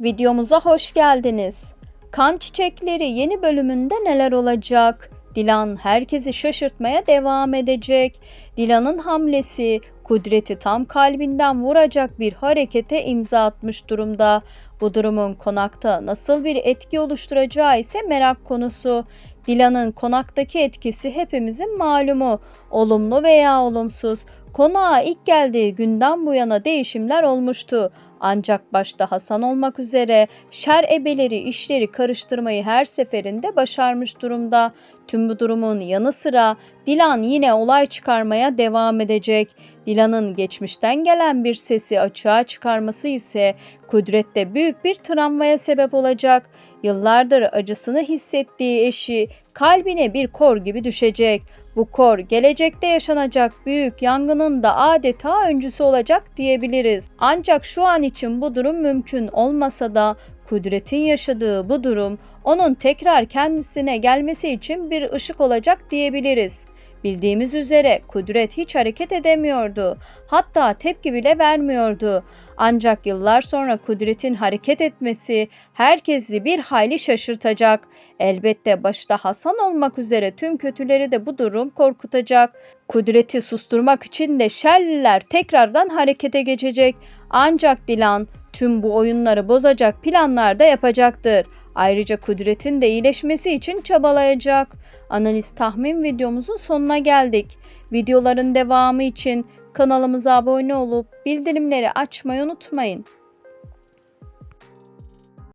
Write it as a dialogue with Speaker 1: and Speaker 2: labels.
Speaker 1: Videomuza hoş geldiniz. Kan Çiçekleri yeni bölümünde neler olacak? Dilan herkesi şaşırtmaya devam edecek. Dilan'ın hamlesi Kudret'i tam kalbinden vuracak bir harekete imza atmış durumda. Bu durumun konakta nasıl bir etki oluşturacağı ise merak konusu. Dilan'ın konaktaki etkisi hepimizin malumu. Olumlu veya olumsuz. Konağa ilk geldiği günden bu yana değişimler olmuştu. Ancak başta Hasan olmak üzere şer ebeleri işleri karıştırmayı her seferinde başarmış durumda. Tüm bu durumun yanı sıra Dilan yine olay çıkarmaya devam edecek. Dilan'ın geçmişten gelen bir sesi açığa çıkarması ise Kudret'te büyük bir travmaya sebep olacak. Yıllardır acısını hissettiği eşi kalbine bir kor gibi düşecek. Bu kor gelecekte yaşanacak büyük yangının da adeta öncüsü olacak diyebiliriz. Ancak şu an için bu durum mümkün olmasa da Kudret'in yaşadığı bu durum onun tekrar kendisine gelmesi için bir ışık olacak diyebiliriz. Bildiğimiz üzere Kudret hiç hareket edemiyordu. Hatta tepki bile vermiyordu. Ancak yıllar sonra Kudret'in hareket etmesi herkesi bir hayli şaşırtacak. Elbette başta Hasan olmak üzere tüm kötüleri de bu durum korkutacak. Kudret'i susturmak için de Şerliler tekrardan harekete geçecek. Ancak Dilan tüm bu oyunları bozacak planlar da yapacaktır. Ayrıca Kudret'in de iyileşmesi için çabalayacak. Analiz tahmin videomuzun sonuna geldik. Videoların devamı için kanalımıza abone olup bildirimleri açmayı unutmayın.